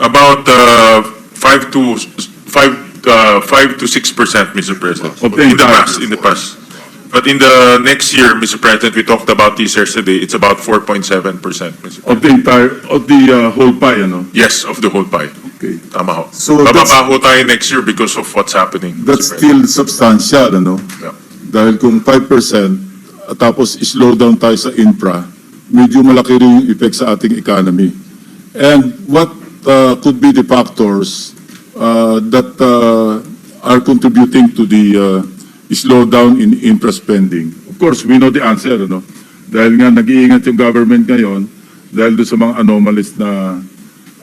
About uh, 5 to 5 uh, 5 to 6 percent, Mr. President. Of the In the past, in the past. But in the next year, Mr. President, we talked about this yesterday, it's about 4.7 percent, Mr. Of the entire, of the uh, whole pie, ano? Yes, of the whole pie. Okay. Tama ho. So Bababa that's- ho tayo next year because of what's happening. Mr. That's President. still substantial, ano? Yeah. Dahil kung 5% at tapos slow down tayo sa infra, medyo malaki rin yung effect sa ating economy. And what uh, could be the factors uh, that uh, are contributing to the uh, slowdown in infra spending? Of course, we know the answer, ano? Dahil nga nag-iingat yung government ngayon dahil doon sa mga anomalies na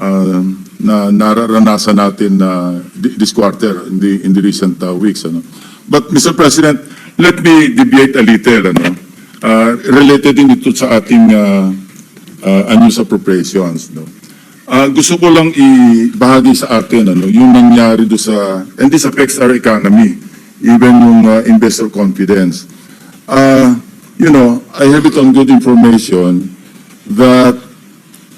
uh, na nararanasan natin na thi- this quarter in the in the recent uh, weeks ano but Mr. President let me deviate a little, ano? uh, related din ito sa ating uh, uh, unused appropriations no uh, gusto ko lang ibahagi sa atin ano yung nangyari do sa and this affects our economy even yung uh, investor confidence uh, you know I have it on good information that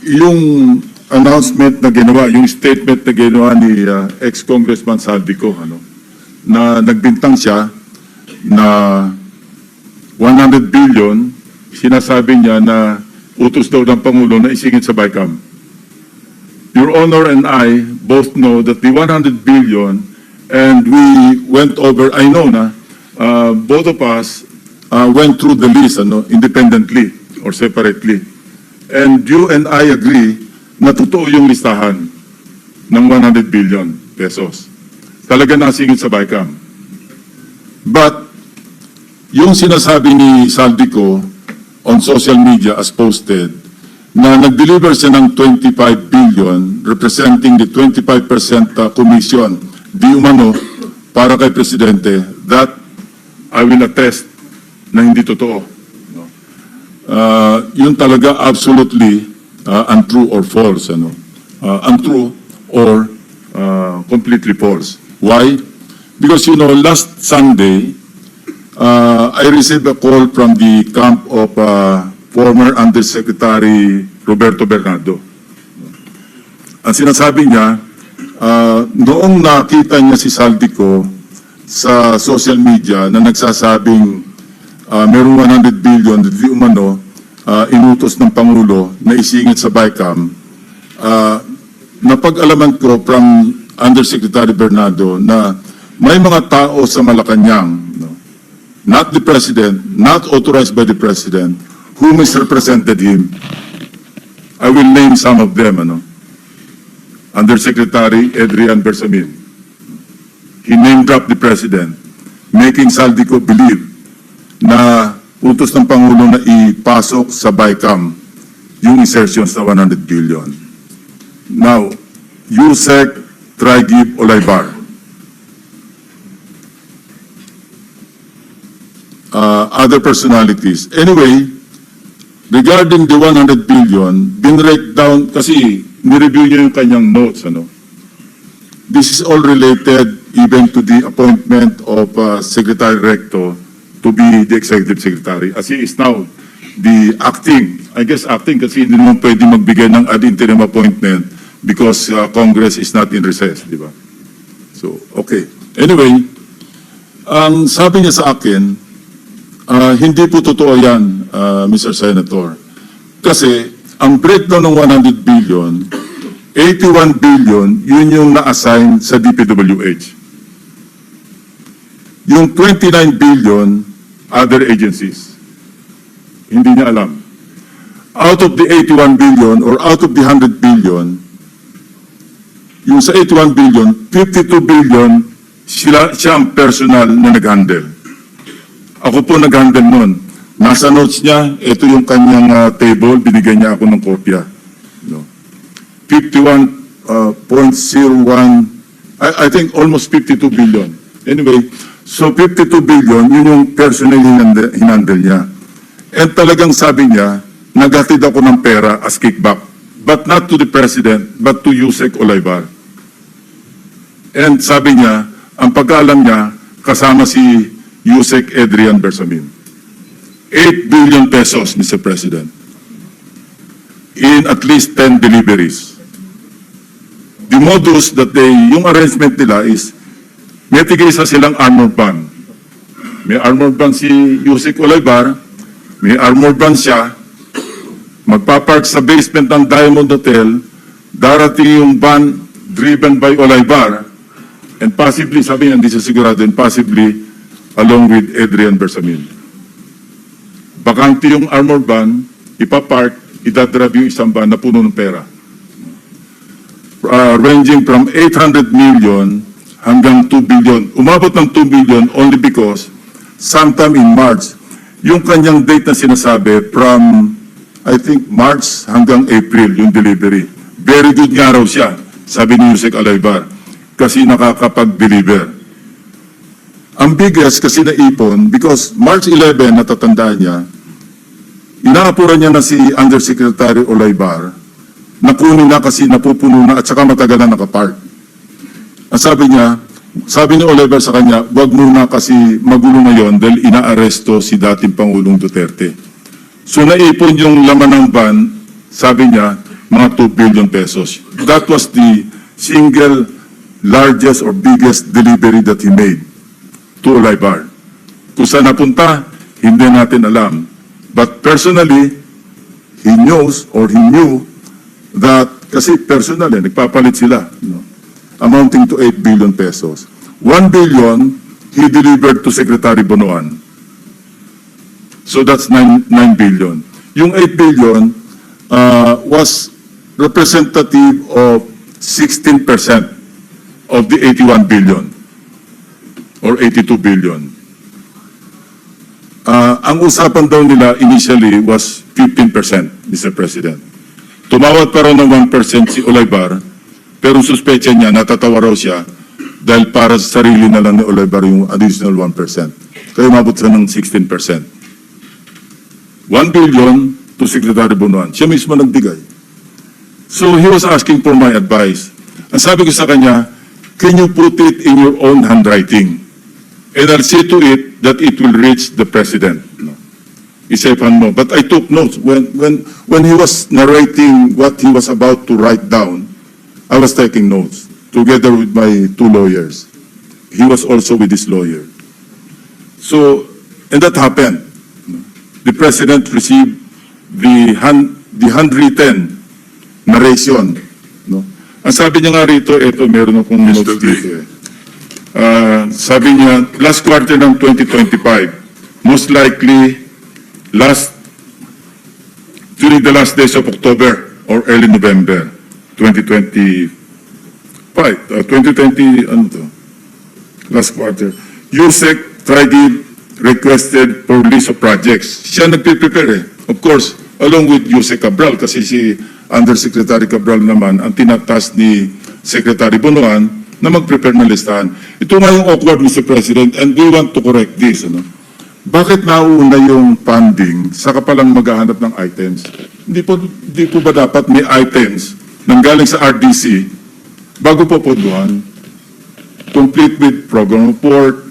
yung announcement na ginawa, yung statement na ginawa ni uh, ex-congressman Saldico, ano, na nagbintang siya na 100 billion, sinasabi niya na utos daw ng Pangulo na isingit sa BICAM. Honor and I both know that the 100 billion, and we went over, I know na, uh, both of us uh, went through the list ano, independently or separately. And you and I agree na totoo yung listahan ng 100 billion pesos. Talaga nasingit sa BICAM. But, yung sinasabi ni Saldico on social media as posted, na nag-deliver siya ng 25 billion representing the 25% uh, commission di umano para kay Presidente, that I will attest na hindi totoo. Uh, yun talaga absolutely uh, untrue or false. Ano? Uh, untrue or uh, completely false. Why? Because, you know, last Sunday, uh, I received a call from the camp of uh, former Undersecretary Roberto Bernardo. Ang sinasabi niya, uh, noong nakita niya si Saldico sa social media na nagsasabing uh, merong 100 billion na di umano uh, inutos ng Pangulo na isingit sa BICAM, uh, napag-alaman ko from Undersecretary Bernardo na may mga tao sa Malacanang, no, not the President, not authorized by the President, who misrepresented him. I will name some of them, ano. Undersecretary Adrian Bersamin. He name-dropped the President, making Saldico believe na utos ng Pangulo na ipasok sa BICAM yung insertions na 100 billion. Now, Yusek Trigib Olaybar. Uh, other personalities. Anyway, regarding the 100 billion, binrake down, kasi nireview niya yung kanyang notes, ano. This is all related even to the appointment of uh, Secretary Recto to be the Executive Secretary, as he is now the acting, I guess acting kasi hindi naman pwede magbigay ng ad interim appointment because uh, Congress is not in recess, di ba? So, okay. Anyway, ang sabi niya sa akin, ah, hindi po totoo yan, ah, Mr. Senator. Kasi, ang breakdown ng 100 billion, 81 billion, yun yung na-assign sa DPWH. Yung 29 billion, other agencies. Hindi niya alam. Out of the 81 billion or out of the 100 billion, yung sa 81 billion, 52 billion, sila, siya ang personal na nag-handle. Ako po nag-handle nun. Nasa notes niya, ito yung kanyang ah, table, binigyan niya ako ng kopya. No. 51.01, I, I think almost 52 billion. Anyway, so 52 billion, yun yung personal hinandle, hinandle niya. And talagang sabi niya, naghatid ako ng pera as kickback. But not to the President, but to Yusek Olaybar. And sabi niya, ang pagkaalam niya, kasama si Yusek Adrian Bersamin. 8 billion pesos, Mr. President. In at least 10 deliveries. modus that they, yung arrangement nila is, may tigisa silang armor ban. May armor ban si Yusek Olaybar, may armor ban siya, magpapark sa basement ng Diamond Hotel, darating yung van driven by Olaybar, and possibly, sabi niya, hindi siya sigurado, and possibly, along with Adrian Bersamin. Bakante yung armor van, ipapark, idadrive yung isang van na puno ng pera. Uh, ranging from 800 million hanggang 2 billion. Umabot ng 2 billion only because sometime in March, yung kanyang date na sinasabi from, I think, March hanggang April, yung delivery. Very good nga raw siya, sabi ni Yusek Alaybar, kasi nakakapag-deliver. Ang biggest kasi naipon, because March 11, natatandaan niya, inaapuran niya na si Undersecretary Olaybar, nakunin na kasi napupuno na at saka matagal na nakapark. Ang sabi niya, sabi ni Oliver sa kanya, wag muna kasi magulo na yon dahil inaaresto si dating Pangulong Duterte. So naipon yung laman ng van, sabi niya, mga 2 billion pesos. That was the single largest or biggest delivery that he made to Oliver. Kung saan napunta, hindi natin alam. But personally, he knows or he knew that, kasi personal eh, nagpapalit sila, no? amounting to 8 billion pesos. 1 billion, he delivered to Secretary Bonoan. So that's 9, 9 billion. Yung 8 billion uh, was representative of 16% of the 81 billion or 82 billion. Uh, ang usapan daw nila initially was 15%, Mr. President. Tumawad pa raw ng 1% si Olaybar, pero suspecha niya, natatawa raw siya dahil para sa sarili na lang ni Olaybar yung additional 1%. Kaya umabot siya ng 16%. 1 billion to Secretary Bonoan. Siya mismo nagbigay. So he was asking for my advice. Ang sabi ko sa kanya, can you put it in your own handwriting? And I'll see to it that it will reach the President. No. He said, no. But I took notes. When, when, when he was narrating what he was about to write down, I was taking notes together with my two lawyers. He was also with his lawyer. So, and that happened. The President received the, hand, the handwritten narration. No? Ang sabi niya nga rito, ito, meron akong notes dito eh. Ah, sabi niya, last quarter ng 2025, most likely last during the last days of October or early November 2025, uh, 2020, ano to? Last quarter. USEC Trigid requested for list of projects. Siya nagpiprepare eh. Of course, along with USEC Cabral kasi si Undersecretary Cabral naman ang tinatas ni Secretary Bonoan na mag-prepare ng listahan. Ito nga yung awkward, Mr. President, and we want to correct this. Ano? Bakit nauna yung funding saka palang maghahanap ng items? Hindi po, hindi po ba dapat may items nang galing sa RDC bago po ponduhan? Complete with program report,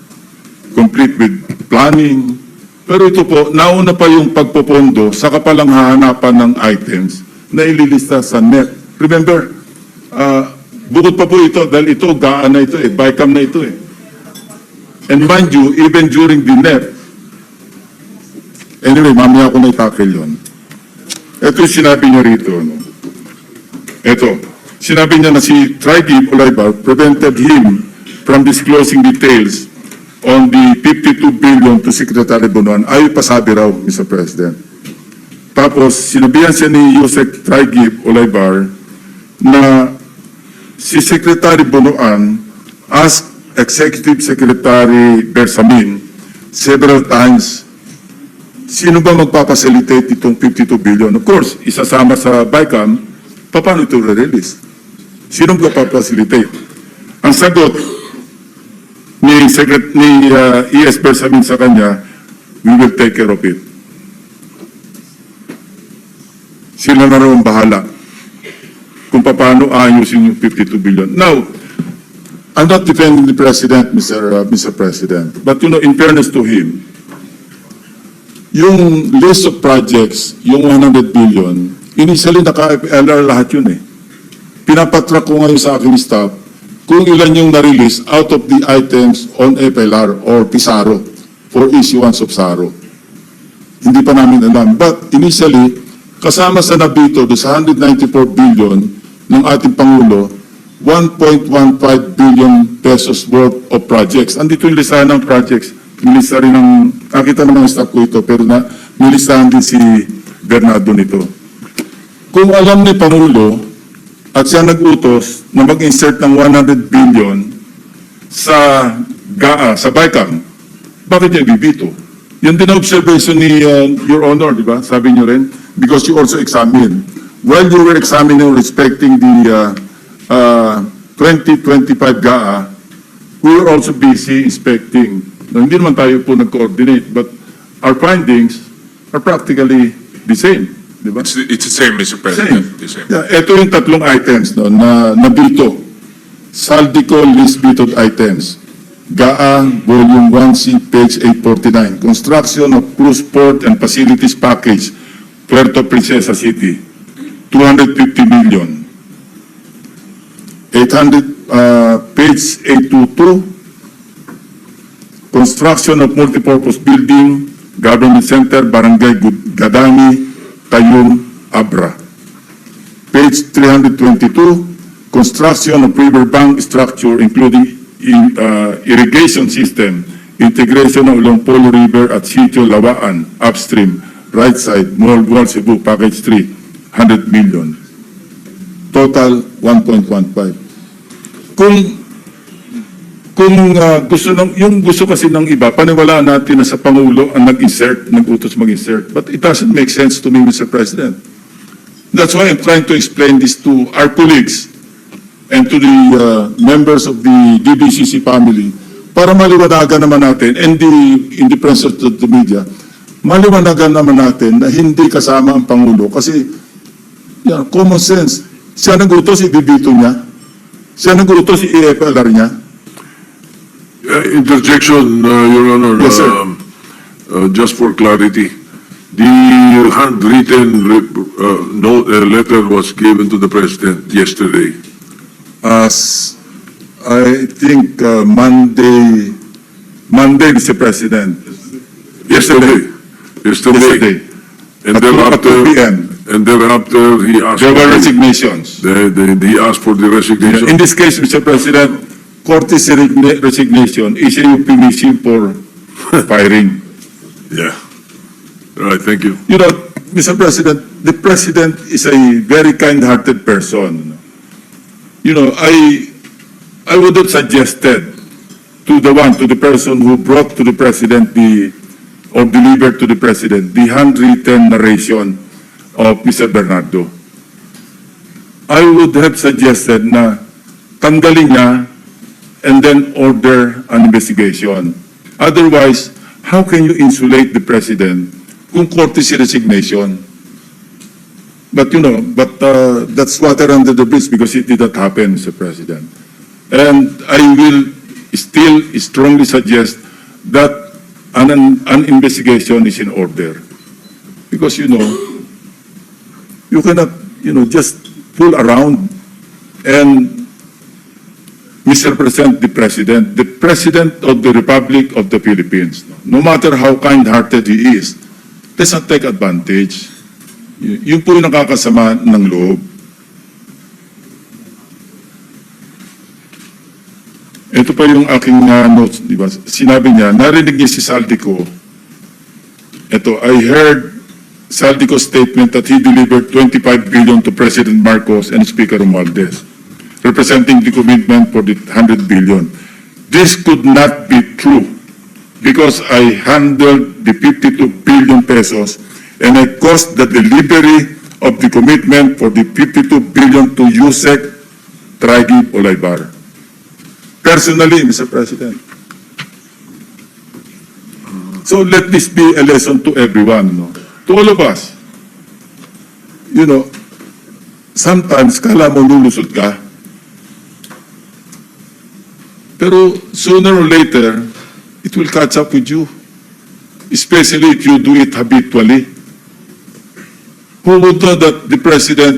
complete with planning. Pero ito po, nauna pa yung pagpopondo saka palang hahanapan ng items na ililista sa NEP. Remember, uh, bukod pa po ito, dahil ito, gaan na ito eh, BICAM na ito eh. And mind you, even during the NEP, anyway, mamaya ako na itakil yun. Ito sinabi niya rito. No? Ito, sinabi niya na si Trigib Olaybar prevented him from disclosing details on the 52 billion to Secretary Bonoan. Ayaw pasabi raw, Mr. President. Tapos, sinabihan siya ni Yusek Trigib Olaybar na si Secretary Bonoan asked Executive Secretary Bersamin several times, sino ba magpapacilitate itong 52 billion? Of course, isasama sa BICAM, paano ito re-release? Sino magpapacilitate? Ang sagot ni, Secret, ni uh, ES Bersamin sa kanya, we will take care of it. Sila na ang bahala kung paano ayusin yung 52 billion. Now, I'm not defending the President, Mr. uh, Mr. President, but you know, in fairness to him, yung list of projects, yung 100 billion, initially naka-FLR lahat yun eh. pinapatrack ko ngayon sa aking staff kung ilan yung na-release out of the items on FLR or PISARO for issuance of SARO. Hindi pa namin alam. But initially, kasama sa nabito sa 194 billion ng ating Pangulo, 1.15 billion pesos worth of projects. Andito yung listahan ng projects. Nilista rin ng, nakita ng mga staff ko ito, pero na, nilistahan din si Bernardo nito. Kung alam ni Pangulo, at siya nag-utos na mag-insert ng 100 billion sa GAA, sa BICAM, bakit niya bibito? Yan din ang observation ni uh, Your Honor, di ba? Sabi niyo rin, because you also examined. While you were examining respecting the uh, uh, 2025 GAA, we were also busy inspecting. No, hindi naman tayo po nag-coordinate, but our findings are practically the same, di ba? It's, it's the same, Mr. Same. President. The same. Yeah, ito yung tatlong items no, na nabito. Saldico list vetoed items. GAA, Volume 1C, page 849. Construction of cruise port and facilities package, Puerto Princesa City, 250 million. 800, uh, page 822, construction of multipurpose building, government center, barangay Gadani, Tayum, Abra. Page 322, construction of riverbank structure including in, uh, irrigation system, integration of Longpolo River at Sitio Lawaan, upstream, right side, Mall Wall Cebu, package 3, 100 million. Total 1.15. Kung kung uh, gusto ng yung gusto kasi ng iba, paniwalaan natin na sa Pangulo ang nag-insert, nag-utos mag-insert. But it doesn't make sense to me, Mr. President. That's why I'm trying to explain this to our colleagues and to the uh, members of the DBCC family para maliwanagan naman natin and the, in the presence of the media, maliwanagan naman natin na hindi kasama ang Pangulo kasi yan, common sense. Siya nag-utos, ibibito niya. Siya nag-utos, i-FLR niya. Uh, Interjection, uh, Your Honor. Yes, sir. Um, uh, Just for clarity, the handwritten uh, note, uh, letter was given to the President yesterday. As I think uh, Monday, Monday, Mr. President. Yesterday. Yesterday. And At at thereafter, 2 p.m. and thereafter, he asked. There for were the- resignations. the- the- He asked for the In resignation. this case, Mr. President, Cortes resign- resignation is a euphemism for firing. Yeah. All right, thank you. You know, Mr. President, the President is a very kind-hearted person. You know, I, I would have suggested to the one, to the person who brought to the President the, or delivered to the President, the handwritten narration of Mr. Bernardo. I would have suggested na tanggalin niya and then order an investigation. Otherwise, how can you insulate the President kung courtesy resignation? But you know, but uh, that's water under the bridge because it did not happen, Mr. President. And I will still strongly suggest that an, an investigation is in order. Because, you know, you cannot, you know, just fool around and misrepresent the President, the President of the Republic of the Philippines. No matter how kind-hearted he is, does not take advantage. Y- yun po yung nakakasama ng loob. Ito pa yung aking uh, notes, di ba? Sinabi niya, narinig niya si Saldico. Ito, I heard Saldico's statement that he delivered 25 billion to President Marcos and Speaker Romualdez, representing the commitment for the 100 billion. This could not be true because I handled the 52 billion pesos and I caused the delivery of the commitment for the 52 billion to USEC Trigib Olaybar. Personally, Mr. President. So let this be a lesson to everyone, no? To all of us. You know, sometimes kala mo lulusot ka, pero sooner or later, it will catch up with you. Especially if you do it habitually. Who would know that the President